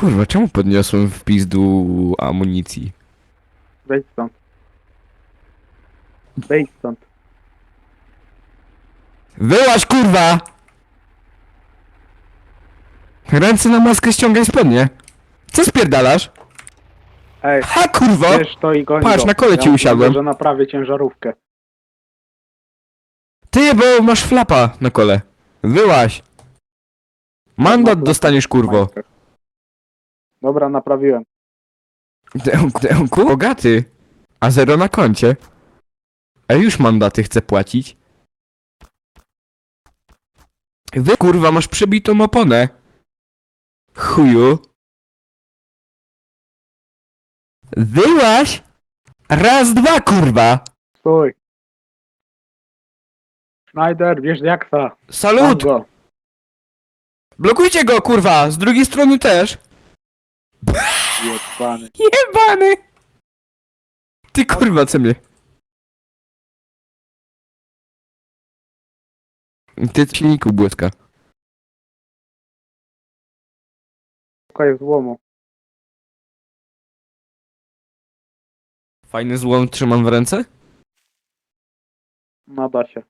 Kurwa, czemu podniosłem w pizdu amunicji? Wejdź stąd. Wejdź stąd. Wyłaź, kurwa! Ręce na maskę ściągaj spodnie. Co spierdalasz? Ej, Ha, kurwa! wiesz to i Patrz, go. na kole ci ja usiadłem. Że naprawię ciężarówkę. Ty, bo masz flapa na kole. Wyłaź. Mandat dostaniesz, kurwo. Dobra, naprawiłem. Dełku? Bogaty. A zero na koncie. A już mandaty chcę płacić. Wy kurwa masz przebitą oponę. Chuju. Wyłaś! Raz, dwa kurwa! Stój. Schneider, wiesz jak. Mam Salut! go. Blokujcie go kurwa! Z drugiej strony też! Jebany. Jebany! Ty kurwa co mnie? Ty silniku błyska. Szukaj złomu. Fajny złom trzymam w ręce? Nada się.